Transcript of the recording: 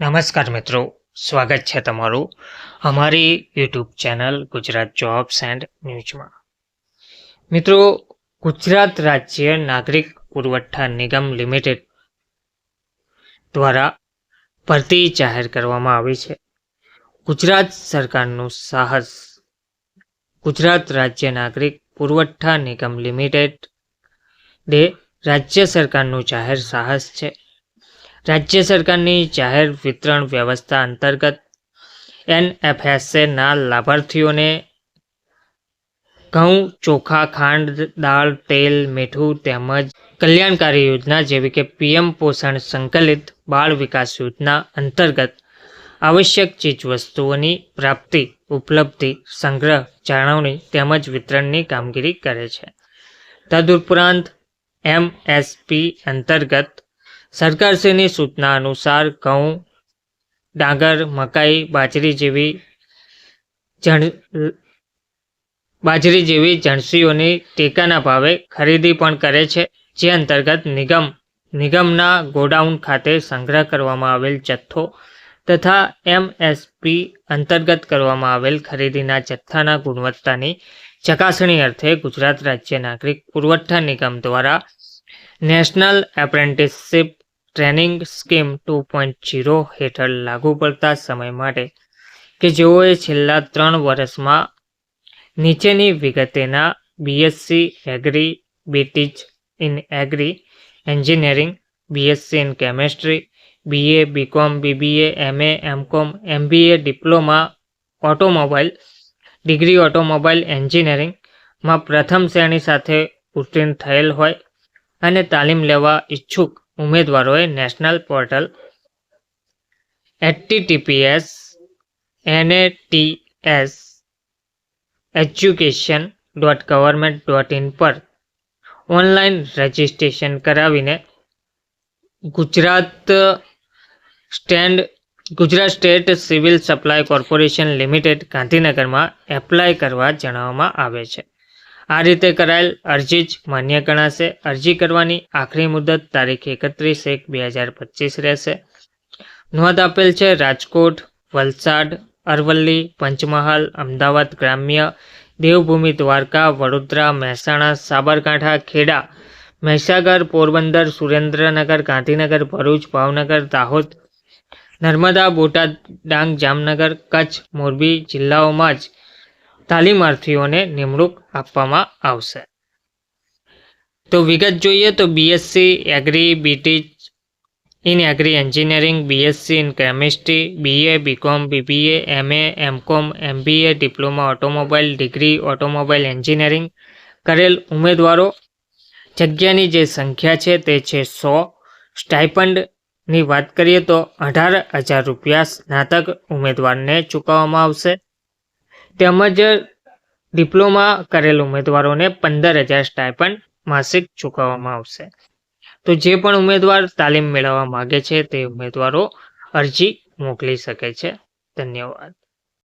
નમસ્કાર મિત્રો, સ્વાગત છે તમારું અમારી YouTube channel Gujarat jobs and ન્યૂઝમાં. મિત્રો, ગુજરાત રાજ્ય નાગરિક પુરવઠા નિગમ લિમિટેડ દ્વારા ભરતી જાહેર કરવામાં આવી છે. ગુજરાત સરકારનું સાહસ, ગુજરાત રાજ્ય નાગરિક પુરવઠા નિગમ લિમિટેડ ડે રાજ્ય સરકારનું જાહેર સાહસ છે. રાજ્ય સરકારની જાહેર વિતરણ વ્યવસ્થા અંતર્ગત એનએફએસએના લાભાર્થીઓને ઘઉં, ચોખા, ખાંડ, દાળ, તેલ, મીઠું તેમજ કલ્યાણકારી યોજના જેવી કે પીએમ પોષણ સંકલિત બાળ વિકાસ યોજના અંતર્ગત આવશ્યક ચીજવસ્તુઓની પ્રાપ્તિ, ઉપલબ્ધિ, સંગ્રહ, જાળવણી તેમજ વિતરણની કામગીરી કરે છે. તદુપરાંત એમએસપી અંતર્ગત સરકારશ્રીની સૂચના અનુસાર ઘઉં, ડાંગર, મકાઈ, બાજરી જેવી જણ, બાજરી જેવી જણસીઓની ટેકાના ભાવે ખરીદી પણ કરે છે, જે અંતર્ગત નિગમ, નિગમના ગોડાઉન ખાતે સંગ્રહ કરવામાં આવેલ જથ્થો તથા એમએસપી અંતર્ગત કરવામાં આવેલ ખરીદીના જથ્થાના ગુણવત્તાની ચકાસણી અર્થે ગુજરાત રાજ્ય નાગરિક પુરવઠા નિગમ દ્વારા national apprenticeship training scheme two point zero હેઠળ લાગુ પડતા સમય માટે કે જેઓએ છેલ્લા ત્રણ વર્ષમાં નીચેની વિગતેના BSc agri, BTech in agri engineering, BSc in chemistry, BA, BCom, BBA, MA, MCom, MBA, diploma, automobile, degree automobile એન્જિનિયરિંગમાં પ્રથમ શ્રેણી સાથે ઉત્તીર્ણ થયેલ હોય અને તાલીમ લેવા ઈચ્છુક ઉમેદવારોએ national portal HTTPS NATS education dot government dot in પર ઓનલાઈન રજિસ્ટ્રેશન કરાવીને Gujarat stand Gujarat state civil supply corporation limited ગાંધીનગરમાં એપ્લાય કરવા જણાવવામાં આવે છે. આ રીતે કરાયેલ અરજી જ માન્ય ગણાશે. અરજી કરવાની આખરી મુદત તારીખ એકત્રીસ એક બે હજાર પચીસ રહેશે. નોંધ આપેલ છે, રાજકોટ, વલસાડ, અરવલ્લી, પંચમહાલ, અમદાવાદ ગ્રામ્ય, દેવભૂમિ, દ્વારકા, વડોદરા, મહેસાણા, સાબરકાંઠા, ખેડા, મહીસાગર, પોરબંદર, સુરેન્દ્રનગર, ગાંધીનગર, ભરૂચ, ભાવનગર, દાહોદ, નર્મદા, બોટાદ, ડાંગ, જામનગર, કચ્છ, મોરબી જિલ્લાઓમાં જ તાલીમાર્થીઓને નિમણૂક આપવામાં આવશે. તો વિગત જોઈએ તો BSc agri BT in agri engineering BSc in chemistry BA BCom BBA MA MCom MBA diploma automobile degree automobile engineering કરેલ ઉમેદવારો જગ્યાની જે સંખ્યા છે તે છે સો. સ્ટાઇપન્ડની વાત કરીએ તો અઢાર હજાર રૂપિયા સ્નાતક ઉમેદવારને ચૂકવવામાં આવશે. તેમજ ડિપ્લોમા કરેલ ઉમેદવારોને પંદર હજાર સ્ટાઇપન્ડ માસિક ચૂકવવામાં આવશે. તો જે પણ ઉમેદવાર તાલીમ મેળવવા માગે છે તે ઉમેદવારો અરજી મોકલી શકે છે. ધન્યવાદ.